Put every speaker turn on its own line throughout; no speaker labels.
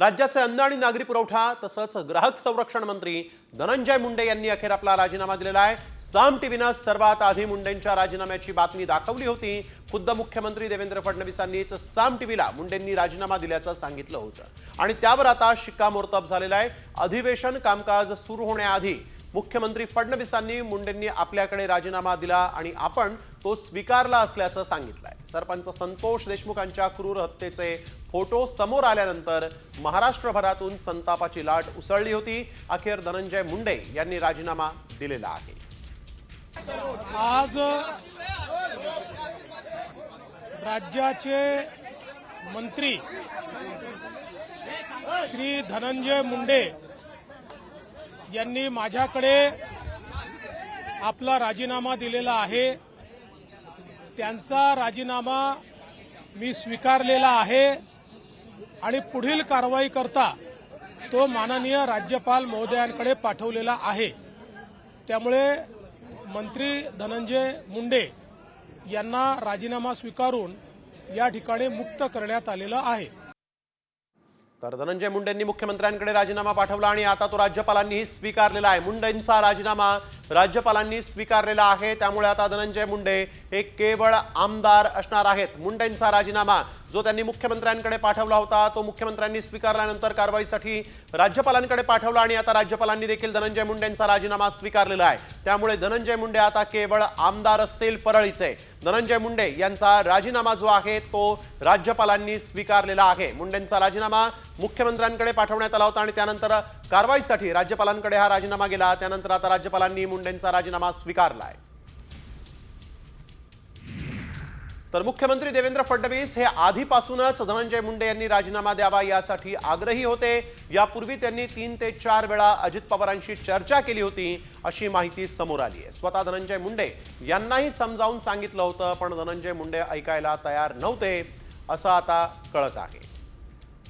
राज्याचे अन्न आणि नागरी पुरवठा तसंच ग्राहक संरक्षण मंत्री धनंजय मुंडे यांनी अखेर आपला राजीनामा दिलेला आहे. साम टीव्हीनं सर्वात आधी मुंडेंच्या राजीनाम्याची बातमी दाखवली होती. खुद्द मुख्यमंत्री देवेंद्र फडणवीसांनीच साम टीव्हीला मुंडेंनी राजीनामा दिल्याचं सांगितलं होतं. आणि त्यावर आता शिक्कामोर्तब झालेला आहे. अधिवेशन कामकाज सुरू होण्याआधी मुख्यमंत्री फडणवीसांनी मुंडेंनी आपल्याकडे राजीनामा दिला आणि आपण तो स्वीकारला असल्याचं सांगितलंय. सरपंच संतोष देशमुखांच्या क्रूर हत्येचे फोटो समोर आल्यानंतर महाराष्ट्रभरातून संतापाची लाट उसळली होती. अखेर धनंजय मुंडे यांनी राजीनामा दिलेला आहे.
आज राज्याचे मंत्री श्री धनंजय मुंडे यांनी माझ्याकडे आपला राजीनामा दिलेला आहे. त्यांचा राजीनामा मी स्वीकारलेला आहे. आणि पुढील कारवाई करता तो माननीय राज्यपाल महोदयांकडे पाठवलेला आहे. त्यामुळे मंत्री धनंजय मुंडे यांना राजीनामा स्वीकारून या ठिकाणी मुक्त करण्यात आलेलं आहे.
तर धनंजय मुंडेंनी मुख्यमंत्र्यांकडे राजीनामा पाठवला आणि आता तो राज्यपालांनीही स्वीकारलेला आहे. मुंडेंचा राजीनामा राज्यपालांनी स्वीकारलेला आहे. त्यामुळे आता धनंजय मुंडे हे केवळ आमदार असणार आहेत. मुंडेंचा राजीनामा जो त्यांनी मुख्यमंत्र्यांकडे पाठवला होता तो मुख्यमंत्र्यांनी स्वीकारल्यानंतर कारवाईसाठी राज्यपालांकडे पाठवला आणि आता राज्यपालांनी देखील धनंजय मुंडेंचा राजीनामा स्वीकारलेला आहे. त्यामुळे धनंजय मुंडे आता केवळ आमदार असतील परळीचे. धनंजय मुंडे यांचा राजीनामा जो आहे तो राज्यपालांनी स्वीकारलेला आहे. मुंडेंचा राजीनामा मुख्यमंत्र्यांकडे पाठवण्यात आला होता आणि त्यानंतर कारवाईसाठी राज्यपालांकडे हा राजीनामा गेला. त्यानंतर आता राज्यपालांनी मुंडेंचा राजीनामा स्वीकारला आहे तर मुख्यमंत्री देवेंद्र फडणवीस हे आधीपासूनच धनंजय मुंडे यांनी राजीनामा द्यावा यासाठी आग्रही होते. यापूर्वी त्यांनी तीन ते चार वेळा अजित पवारांशी चर्चा केली होती अशी माहिती समोर आली आहे. स्वतः धनंजय मुंडे यांनाही समजावून सांगितलं होतं पण धनंजय मुंडे ऐकायला तयार नव्हते असं आता कळत आहे.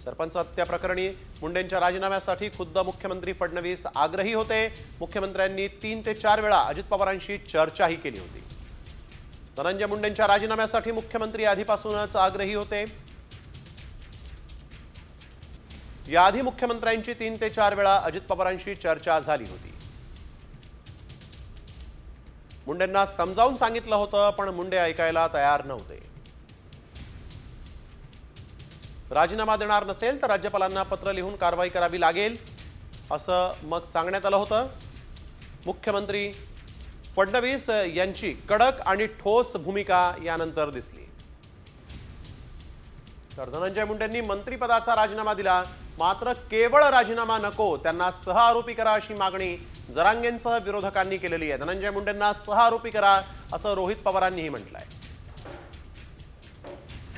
सरपंच हत्या प्रकरणी मुंडेंच्या राजीनाम्यासाठी खुद्द मुख्यमंत्री फडणवीस आग्रही होते. मुख्यमंत्र्यांनी तीन ते चार वेळा अजित पवारांशी चर्चाही केली होती. धनंजय मुंडेंच्या राजीनाम्यासाठी मुख्यमंत्री आधीपासूनच आग्रही होते. याआधी मुख्यमंत्र्यांची तीन ते चार वेळा अजित पवारांशी चर्चा झाली होती. मुंडेंना समजावून सांगितलं होतं पण मुंडे ऐकायला तयार नव्हते. राजीनामा देणार नसेल तर राज्यपालांना पत्र लिहून कारवाई करावी लागेल असं मग सांगण्यात आलं होतं. मुख्यमंत्री फडणवीस यांची कडक आणि ठोस भूमिका यानंतर दिसली. तर धनंजय मुंडेंनी मंत्रिपदाचा राजीनामा दिला मात्र केवळ राजीनामा नको त्यांना सह आरोपी करा अशी मागणी जरांगेंसह विरोधकांनी केलेली आहे. धनंजय मुंडेंना सहआरोपी करा असं रोहित पवारांनीही म्हटलंय.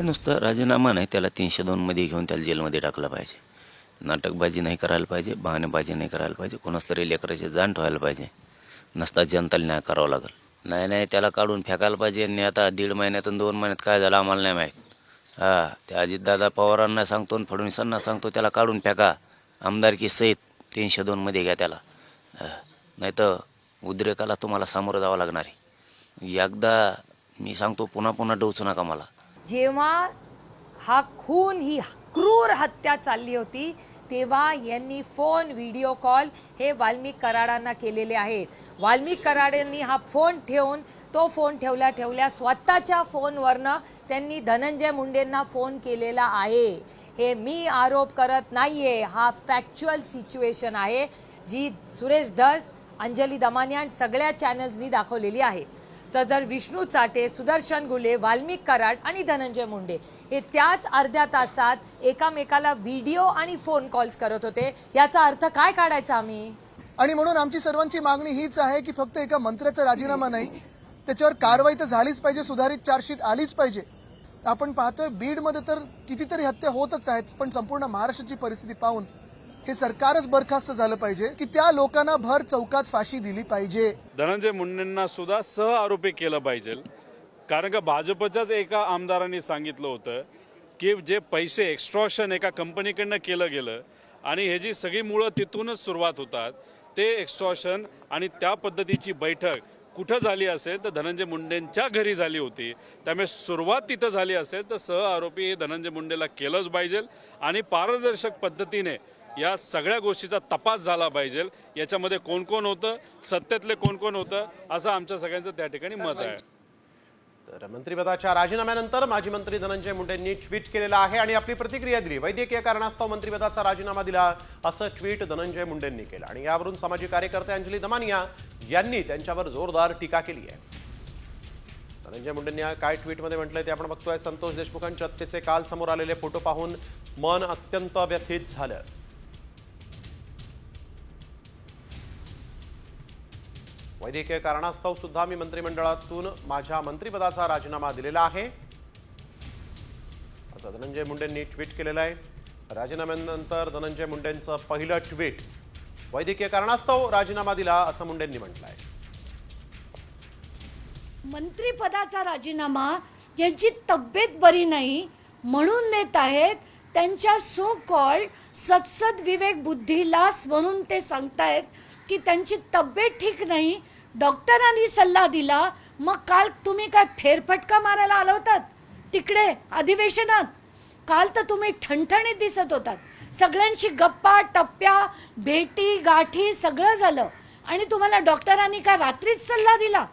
नुसतं राजीनामा नाही त्याला तीनशे दोनमध्ये घेऊन त्याला जेलमध्ये टाकलं पाहिजे. नाटकबाजी नाही करायला पाहिजे बहाणेबाजी नाही करायला पाहिजे कोणाच तरी लेकराचे जाण ठेवायला पाहिजे. नसता जनताला न्याय करावा लागेल. नाही नाही त्याला काढून फेकायला पाहिजे. आणि आता दीड महिन्यातून दोन महिन्यात काय झालं आम्हाला नाही माहीत. हां त्या अजितदादा पवारांना सांगतो आणि फडणवीसांना सांगतो त्याला काढून फेका. आमदारकी सहित तीनशे दोनमध्ये घ्या त्याला. नाही तर उद्रेकाला तुम्हाला सामोरं जावं लागणार आहे. एकदा मी सांगतो पुन्हा पुन्हा डोचू नका मला.
जेव्हा हा खून ही क्रूर हत्या चालली होती तेव्हा यांनी फोन व्हिडिओ कॉल हे वाल्मिक कराडांना केलेले आहेत. वाल्मिक कराडांनी हा फोन ठेवून तो फोन ठेवल्या ठेवल्या स्वतःच्या फोनवरनं त्यांनी धनंजय मुंडेंना फोन केलेला आहे. हे मी आरोप करत नाही आहे हा फॅक्च्युअल सिच्युएशन आहे जी सुरेश धस अंजली दमानिया सगळ्या चॅनल्सनी दाखवलेली आहे. तर जर विष्णू चाटे सुदर्शन गुले वाल्मिक कराड आणि धनंजय मुंडे हे त्याच अर्ध्या तासात एकामेकाला व्हिडिओ आणि फोन कॉल्स करत होते. याचा अर्थ काय काढायचा आम्ही?
आणि म्हणून आमची सर्वांची मागणी हीच आहे की फक्त एका मंत्र्याचा राजीनामा नाही त्याच्यावर कारवाई तर झालीच पाहिजे सुधारित चार्जशीट आलीच पाहिजे. आपण पाहतोय बीडमध्ये तर कितीतरी हत्या होतच आहेत पण संपूर्ण महाराष्ट्राची परिस्थिती पाहून हे सरकारच बरखास्त झालं पाहिजे की त्या लोकांना भर चौकात फाशी दिली पाहिजे.
धनंजय मुंडेंना सुद्धा सह आरोपी केलं पाहिजे. कारण का भाजपच्याच एका आमदारांनी सांगितलं होतं की जे पैसे एक्स्ट्रॉशन एका कंपनीकडनं केलं गेलं आणि हे जी सगळी मुळं तिथूनच सुरुवात होतात ते एक्स्ट्रॉशन आणि त्या पद्धतीची बैठक कुठं झाली असेल तर धनंजय मुंडेंच्या घरी झाली होती. त्यामुळे सुरुवात तिथं झाली असेल तर सह आरोपी हे धनंजय मुंडेला केलंच पाहिजे आणि पारदर्शक पद्धतीने या सगळ्या गोष्टीचा तपास झाला पाहिजे. याच्यामध्ये कोण कोण होतं सत्तेतले कोण कोण होतं असं आमच्या सगळ्यांचं त्या ठिकाणी मत आहे.
तर मंत्रिपदाच्या राजीनाम्यानंतर माजी मंत्री धनंजय मुंडेंनी ट्विट केलेलं आहे आणि आपली प्रतिक्रिया दिली. वैद्यकीय कारणास्तव मंत्रिपदाचा राजीनामा दिला असं ट्विट धनंजय मुंडेंनी केलं. आणि यावरून सामाजिक कार्यकर्ते अंजली दमानिया यांनी त्यांच्यावर जोरदार टीका केली आहे. धनंजय मुंडेंनी काय ट्विटमध्ये म्हटलंय ते आपण बघतोय. संतोष देशमुखांच्या हत्येचे काल समोर आलेले फोटो पाहून मन अत्यंत व्यथित झालं. वैद्यकीय कारणास्तव सुद्धा मी मंत्रिमंडळातून माझ्या मंत्रिपदाचा राजीनामा दिलेला आहे. असं धनंजय मुंडेंनी ट्विट केलेलं आहे. राजीनाम्यानंतर धनंजय मुंडेंचं पहिलं ट्विट वैद्यकीय कारणास्तव राजीनामा दिला असं मुंडेंनी म्हटलं आहे
मंत्रिपदाचा राजीनामा यांची तब्येत बरी नाही म्हणून देत आहेत त्यांच्या सो कॉल्ड सत्सद विवेक बुद्धीला म्हणून ते सांगतायत की त्यांची तब्येत ठीक नाही डॉक्टरांनी सल्ला दिला मग काल तुम्ही काय फेरफटका मारायला आला होतात? तिकडे अधिवेशनात? काल तर तुम्ही ठणठणीत दिसत होतात. सगळ्यांशी गप्पा टप्प्या भेटी गाठी सगळं झालं. आणि तुम्हाला डॉक्टरांनी का रात्रीच सल्ला दिला?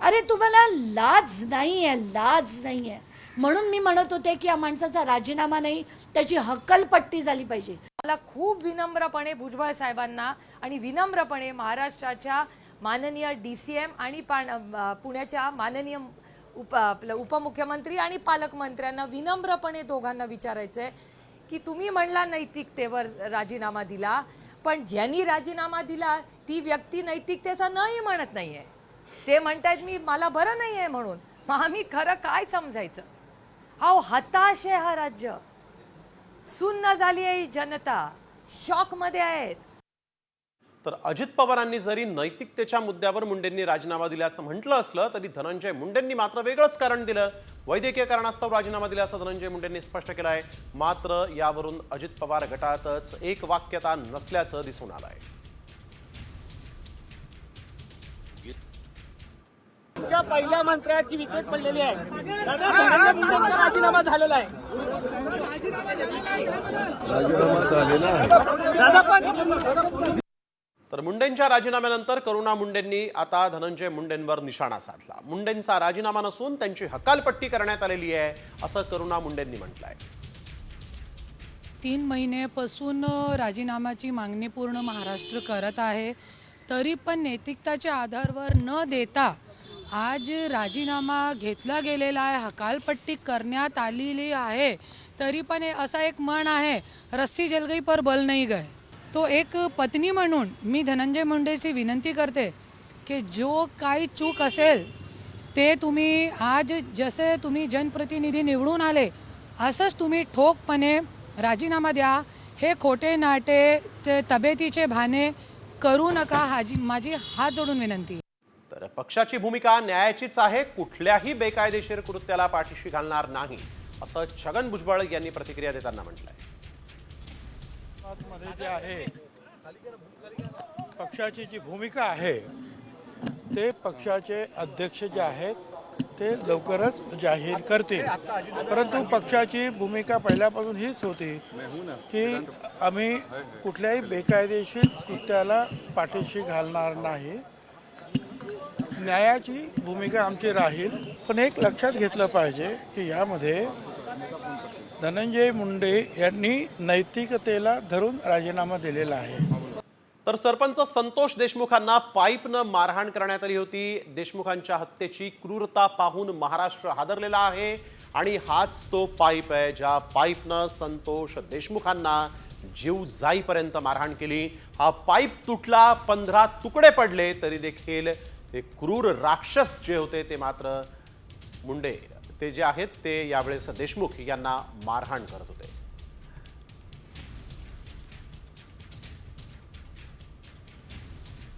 अरे तुम्हाला लाज नाही आहे लाज नाही आहे म्हणून मी म्हणत होते की या माणसाचा राजीनामा नाही त्याची हक्कलपट्टी झाली पाहिजे.
मला खूप विनम्रपणे भुजबळ साहेबांना आणि विनम्रपणे महाराष्ट्राच्या माननीय डी सी एम आणि पाण- पुण्याच्या माननीय उप आपलं उपमुख्यमंत्री आणि पालकमंत्र्यांना विनम्रपणे दोघांना विचारायचं आहे की तुम्ही म्हणला नैतिकतेवर राजीनामा दिला पण ज्यांनी राजीनामा दिला ती व्यक्ती नैतिकतेचा नाही म्हणत नाही आहे ते म्हणतायत मी मला बरं नाही आहे म्हणून. मग आम्ही खरं काय समजायचं? अहो हताश आहे हा राज्य. सुन्न झाली आहे ही जनता. शॉकमध्ये आहेत.
तर अजित पवारांनी जरी नैतिकतेच्या मुद्द्यावर मुंडेंनी राजीनामा दिल्याचं म्हटलं असलं तरी धनंजय मुंडेंनी मात्र वेगळंच कारण दिलं. वैद्यकीय कारणास्तव राजीनामा दिल्याचं धनंजय मुंडेंनी स्पष्ट केलं आहे. मात्र यावरून अजित पवार गटातच एक वाक्यता नसल्याचं दिसून आलं आहे
पहिल्या मंत्र्याची विकेट पडलेली आहे. दादा धनंजय मुंडेंचा राजीनामा झालेला आहे. दादा पण
तर मुंडेंच्या राजीनाम्यानंतर करुणा मुंडेंनी आता धनंजय मुंडेंवर निशाणा साधला. मुंडेंचा राजीनामा नसून त्यांची हकालपट्टी करण्यात आलेली आहे असं करुणा मुंडेंनी म्हटलं आहे
तीन महिन्यापासून राजीनाम्याची मागणी पूर्ण महाराष्ट्र करत आहे. तरी पण नैतिकताच्या आधारवर न देता आज राजीनामा घेतला गेलेला आहे हकालपट्टी करण्यात आलेली आहे. तरी पण हे असा एक म्हण आहे रस्सी जलगई पर बल नाही गए तो एक पत्नी म्हणून मी धनंजय मुंडेची विनंती करते की जो काही चूक असेल ते तुम्ही आज जसे तुम्ही जनप्रतिनिधी निवडून आले असंच तुम्ही ठोकपणे राजीनामा द्या. हे खोटे नाटे ते तब्येतीचे भाने करू नका हाजी माझी हात जोडून विनंती.
तर पक्षाची भूमिका न्यायाचीच आहे कुठल्याही बेकायदेशीर कृत्याला पाठीशी घालणार नाही असं छगन भुजबळ यांनी प्रतिक्रिया देताना म्हटलंय.
मध्ये जे आहे पक्षाची जी भूमिका आहे ते पक्षाचे अध्यक्ष जे आहेत ते लवकरच जाहीर करतील. परंतु पक्षाची भूमिका पहिल्यापासून हीच होती की आम्ही कुठल्याही बेकायदेशीर कृत्याला पाठीशी घालणार नाही. न्यायाची भूमिका आमची राहील. पण एक लक्षात घेतलं पाहिजे की यामध्ये धनंजय मुंडे यांनी नैतिकतेला धरून राजीनामा दिलेला आहे.
तर सरपंच संतोष देशमुखांना पाईपनं मारहाण करण्यात आली होती. देशमुखांच्या हत्येची क्रूरता पाहून महाराष्ट्र हादरलेला आहे आणि हाच तो पाईप आहे ज्या पाईपनं संतोष देशमुखांना जीव जाईपर्यंत मारहाण केली. हा पाईप तुटला पंधरा तुकडे पडले तरी देखील ते क्रूर राक्षस जे होते ते मात्र मुंडे ते जे आहेत ते यावेळेस देशमुख यांना मारहाण करत होते.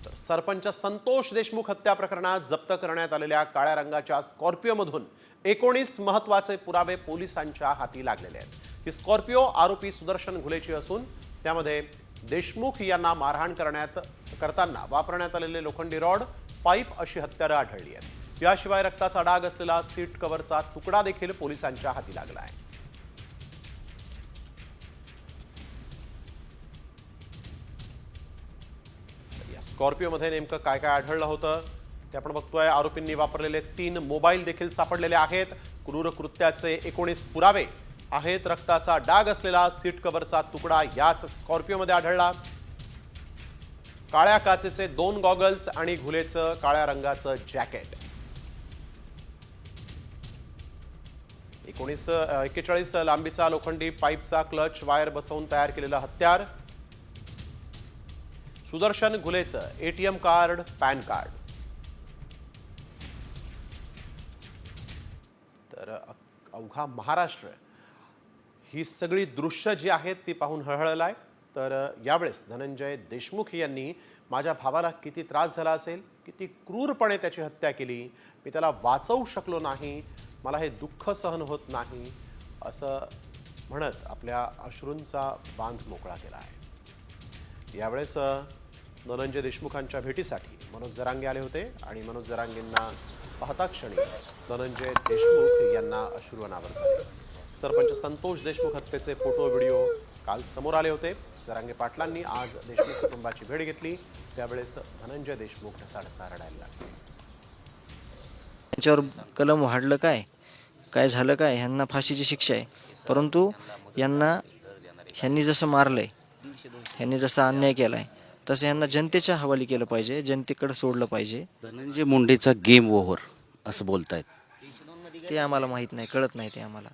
तर सरपंच संतोष देशमुख हत्या प्रकरणात जप्त करण्यात आलेल्या काळ्या रंगाच्या स्कॉर्पिओमधून एकोणीस महत्त्वाचे पुरावे पोलिसांच्या हाती लागलेले आहेत. ही स्कॉर्पिओ आरोपी सुदर्शन घुलेची असून त्यामध्ये देशमुख यांना मारहाण करण्यात करताना वापरण्यात आलेले लोखंडी रॉड पाईप अशी हत्यारं आढळली आहेत. याशिवाय रक्ताचा डाग असलेला सीट कव्हरचा तुकडा देखील पोलिसांच्या हाती लागला आहे या स्कॉर्पिओमध्ये नेमकं काय काय आढळलं होतं ते आपण बघतोय. आरोपींनी वापरलेले तीन मोबाईल देखील सापडलेले आहेत. क्रूर कृत्याचे एकोणीस पुरावे आहेत. रक्ताचा डाग असलेला सीट कव्हरचा तुकडा याच स्कॉर्पिओमध्ये आढळला. काळ्या काचेचे दोन गॉगल्स आणि घुलेचं काळ्या रंगाचं जॅकेट. एकोणीस एक्केचाळीस लांबीचा लोखंडी पाईपचा क्लच वायर बसवून तयार केलेला हत्यार. सुदर्शन घुलेचं एटीएम कार्ड पॅन कार्ड. तर अवघा महाराष्ट्र. ही सगळी दृश्य जी आहेत ती पाहून हळहळला आहे तर यावेळेस धनंजय देशमुख यांनी माझ्या भावाला किती त्रास झाला असेल किती क्रूरपणे त्याची हत्या केली मी त्याला वाचवू शकलो नाही मला हे दुःख सहन होत नाही असं म्हणत आपल्या अश्रूंचा बांध मोकळा केला आहे. यावेळेस धनंजय देशमुखांच्या भेटीसाठी मनोज जरांगे आले होते आणि मनोज जरांगेंना पाहता क्षणी धनंजय देशमुख यांना अश्रू अनावर झाले. सरपंच संतोष देशमुख हत्येचे फोटो व्हिडिओ काल समोर आले होते. जरांगे पाटलांनी आज देशमुख कुटुंबाची भेट घेतली. त्यावेळेस धनंजय देशमुख ढसाढसा रडायला लागले.
त्यांच्यावर कलम वाढलं काय? काय झालं काय? ह्यांना फाशीची शिक्षा आहे. परंतु यांना ह्यांनी जसं मारलंय ह्यांनी जसा अन्याय केलाय तसं यांना जनतेच्या हवाली केलं पाहिजे जनतेकडे सोडलं पाहिजे.
धनंजय मुंडेचा गेम ओव्हर असं बोलतायत.
ते आम्हाला माहीत नाही कळत नाही ते आम्हाला.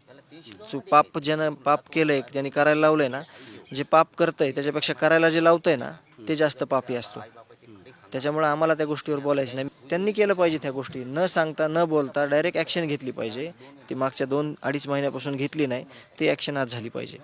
चूक पाप ज्यानं पाप केलंय ज्यांनी करायला लावलंय ना जे पाप करतंय त्याच्यापेक्षा करायला जे लावतंय ना ते जास्त पापी असतो. त्याच्यामुळे आम्हाला त्या गोष्टीवर बोलायचं नाही. त्यांनी केलं पाहिजे त्या गोष्टी. न सांगता न बोलता डायरेक्ट ॲक्शन घेतली पाहिजे. ती मागच्या दोन अडीच महिन्यापासून घेतली नाही. ती ॲक्शन आज झाली पाहिजे.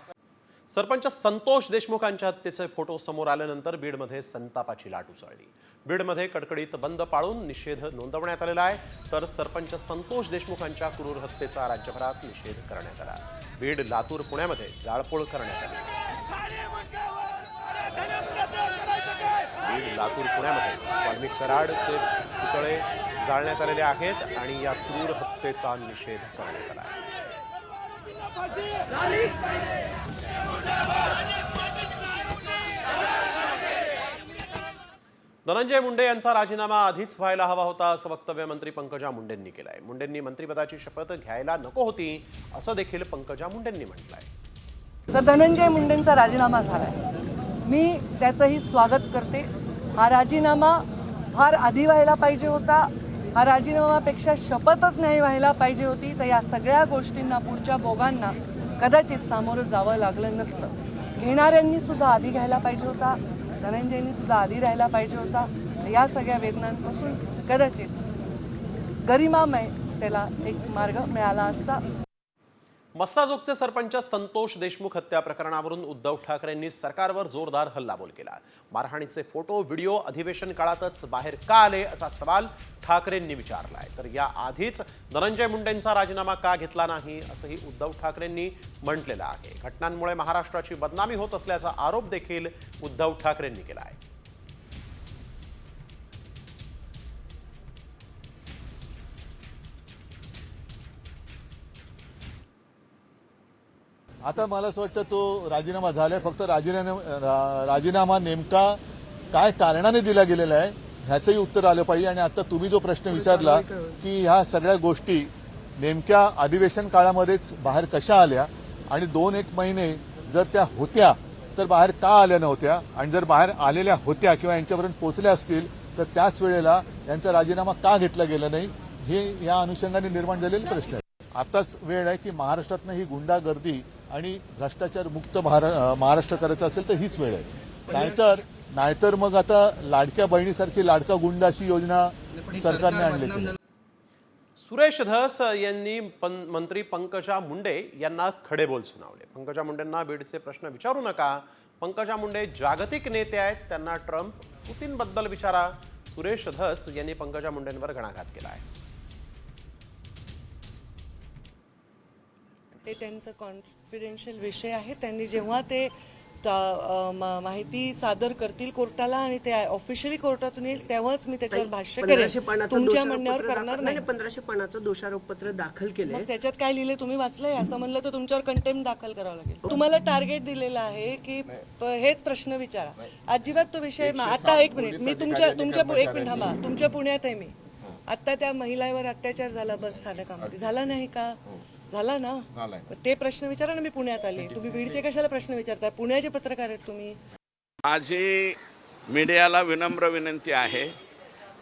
सरपंच संतोष देशमुखांच्या हत्येचे फोटो समोर आल्यानंतर बीडमध्ये संतापाची लाट उसळली. बीडमध्ये कडकडीत बंद पाळून निषेध नोंदवण्यात आलेला आहे. तर सरपंच संतोष देशमुखांच्या क्रूर हत्येचा राज्यभरात निषेध करण्यात आला. बीड लातूर पुण्यामध्ये जाळपोळ करण्यात आली. बीड लातूर पुण्यामध्ये. वाल्मिक कराडचे पुतळे जाळण्यात आलेले आहेत आणि या क्रूर हत्येचा निषेध करण्यात आला धनंजय मुंडे यांचा राजीनामा आधीच व्हायला हवा होता असं वक्तव्य मंत्री पंकजा मुंडेंनी केलं आहे मुंडेंनी मंत्रिपदाची शपथ घ्यायला नको होती असं देखील पंकजा मुंडेंनी म्हटलंय.
तर धनंजय मुंडेंचा राजीनामा झाला आहे मी त्याचंही स्वागत करते. हा राजीनामा फार आधी व्हायला पाहिजे होता. हा राजीनामापेक्षा शपथच नाही व्हायला पाहिजे होती. तर या सगळ्या गोष्टींना पुढच्या भोगांना कदाचित सामोरं जावं लागलं नसतं. घेणाऱ्यांनी सुद्धा आधी घ्यायला पाहिजे होता. धनंजयनी सुद्धा आधी राहायला पाहिजे होता. तर या सगळ्या वेदनांपासून कदाचित गरिमामय त्याला एक मार्ग मिळाला असता.
मस्साजोगचे सरपंच संतोष देशमुख हत्या प्रकरणावरून उद्धव ठाकरेंनी सरकारवर जोरदार हल्लाबोल केला. मारहाणीचे फोटो व्हिडिओ अधिवेशन काळातच बाहेर का आले असा सवाल ठाकरेंनी विचारलाय. तर या आधीच धनंजय मुंडेंचा राजीनामा का घेतला नाही असंही उद्धव ठाकरेंनी म्हटलेलं आहे. घटनांमुळे महाराष्ट्राची बदनामी होत असल्याचा आरोप देखील उद्धव ठाकरेंनी केला आहे
आता मला असं वाटतं तो राजीनामा झालाय. फक्त राजीनामा राजीनामा नेमका काय कारणाने दिला गेलेला आहे ह्याचंही उत्तर आलं पाहिजे. आणि आता तुम्ही जो प्रश्न विचारला की? ह्या सगळ्या गोष्टी नेमक्या अधिवेशन काळामध्येच बाहेर कशा आल्या? आणि दोन एक महिने जर त्या होत्या तर बाहेर का आल्या नव्हत्या? आणि जर बाहेर आलेल्या होत्या किंवा यांच्यापर्यंत पोहोचल्या असतील तर त्याच वेळेला यांचा राजीनामा का घेतला गेला नाही? हे या अनुषंगाने निर्माण झालेले प्रश्न आहे आताच वेळ आहे की महाराष्ट्रातनं ही गुंडागर्दी आणि भ्रष्टाचार मुक्त महारा- महाराष्ट्र करायचं असेल तर हीच वेळ आहे. नाहीतर नाहीतर मग आता लाडक्या बहिणीसारखी लाडका गुंड अशी योजना सरकारने आणली
सुरेश धस यांनी पं- मंत्री पंकजा मुंडे यांना खडे बोल सुनावले. पंकजा मुंडेंना बीडचे प्रश्न विचारू नका. पंकजा मुंडे जागतिक नेते आहेत त्यांना ट्रम्प पुतीनबद्दल विचारा. सुरेश धस यांनी पंकजा मुंडेंवर घणाघात केला आहे
ते त्यांचं कॉन्फिडेन्शियल विषय आहे. त्यांनी जेव्हा ते माहिती सादर करतील कोर्टाला आणि ते ऑफिशियली कोर्टातून येईल तेव्हाच मी त्याच्यावर भाष्य करेन. तुमच्या म्हणण्यावर करणार
नाही पंधराशे पानाचं दोषारोपपत्र दाखल
मग त्याच्यात काय लिहिले तुम्ही वाचलंय? असं म्हणलं तर तुमच्यावर कंटेम्प्ट दाखल करावं लागेल. तुम्हाला टार्गेट दिलेलं आहे की हेच प्रश्न विचारा. अजिबात तो विषय आता एक मिनिट मी तुमच्या तुमच्या एक मिनिट थांबा. तुमच्या पुण्यात आहे मी. आता त्या महिलावर अत्याचार झाला बस स्थानकामध्ये झाला नाही का? झाला ना? ते प्रश्न विचारा ना मी पुण्यात आले. तुम्ही बीडचे कशाला प्रश्न विचारताय? पुण्याचे पत्रकार आहेत तुम्ही.
माझी मीडियाला विनम्र विनंती आहे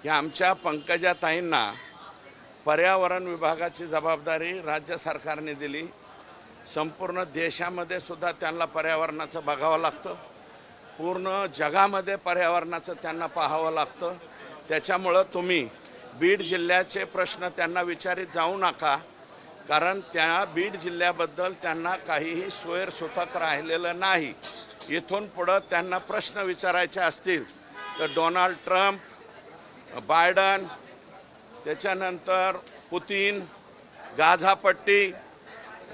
की आमच्या पंकजाताईंना पर्यावरण विभागाची जबाबदारी राज्य सरकारने दिली. संपूर्ण देशामध्ये सुद्धा त्यांना पर्यावरणाचं बघावं लागतं. पूर्ण जगामध्ये पर्यावरणाचं त्यांना पाहावं लागतं. त्याच्यामुळं तुम्ही बीड जिल्ह्याचे प्रश्न त्यांना विचारित जाऊ नका. कारण त्या बीड जिल्ह्याबद्दल त्यांना काहीही सोयरसुतक राहिलेलं नाही. इथून पुढं त्यांना प्रश्न विचारायचे असतील तर डोनाल्ड ट्रम्प बायडन त्याच्यानंतर पुतीन गाझापट्टी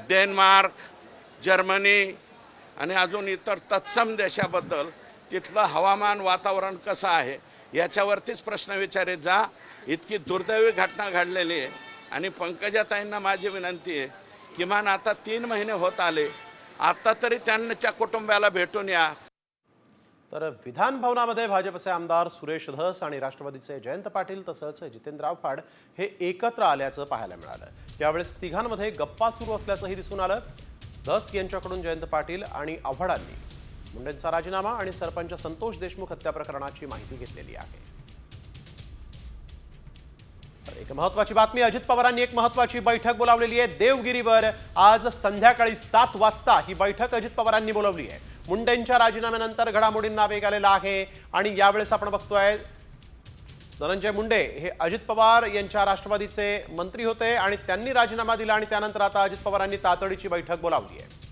डेन्मार्क जर्मनी आणि अजून इतर तत्सम देशाबद्दल तिथलं हवामान वातावरण कसं आहे याच्यावरतीच प्रश्न विचारित जा. इतकी दुर्दैवी घटना घडलेली आहे. आणि पंकजाताईंना माझी विनंती आहे किमान आता तीन महिने होत आले आता तरी त्यांच्या कुटुंबाला भेटून या.
तर विधान भवनामध्ये भाजपचे आमदार सुरेश धस आणि राष्ट्रवादीचे जयंत पाटील तसंच जितेंद्र आव्हाड हे एकत्र आल्याचं पाहायला मिळालं. यावेळेस तिघांमध्ये गप्पा सुरू असल्याचंही दिसून आलं. धस यांच्याकडून जयंत पाटील आणि आव्हाडांनी मुंडेंचा राजीनामा आणि सरपंच संतोष देशमुख हत्या प्रकरणाची माहिती घेतलेली आहे. एक महत्वाची बातमी अजित पवारांनी एक महत्वाची बैठक बोलावलेली आहे. देवगिरीवर आज संध्याकाळी सात वाजता ही बैठक अजित पवारांनी बोलावली आहे. मुंडेंच्या राजीनाम्यानंतर घडामोडींना वेग आलेला आहे आणि यावेळेस आपण बघतोय धनंजय मुंडे हे अजित पवार यांच्या राष्ट्रवादीचे मंत्री होते आणि त्यांनी राजीनामा दिला आणि त्यानंतर आता अजित पवारांनी तातडीची बैठक बोलावली आहे.